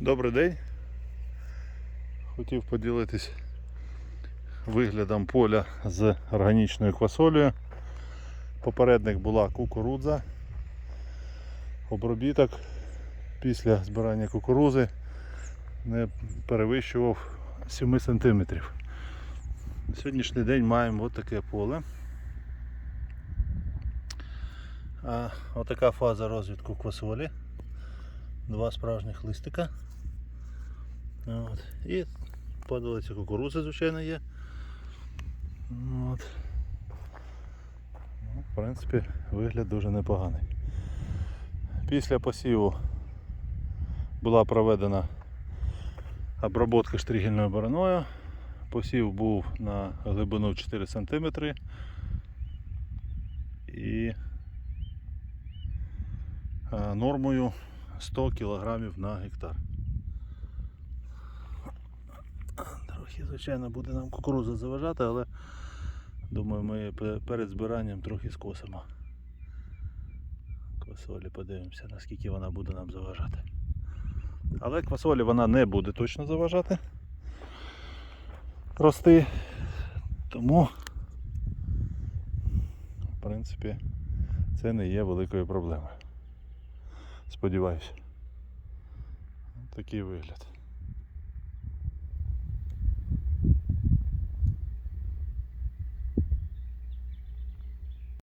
Добрий день. Хотів поділитись виглядом поля з органічною квасолею. Попередник була кукурудза. Обробіток після збирання кукурузи не перевищував 7 см. На сьогоднішній день маємо таке поле. А, отака фаза розвитку квасолі. Два справжніх листика. От. І падалиця кукурузи, звичайно, є. От. Ну, в принципі, вигляд дуже непоганий. Після посіву була проведена обробка штригельною бороною. Посів був на глибину 4 см і нормою 100 кг на гектар. Трохи, звичайно, буде нам кукурудза заважати, але думаю, ми перед збиранням трохи скосимо. Квасолі подивимося, наскільки вона буде нам заважати. Але квасолі вона не буде точно заважати рости. Тому, в принципі, це не є великою проблемою. Сподіваюся. Такий вигляд.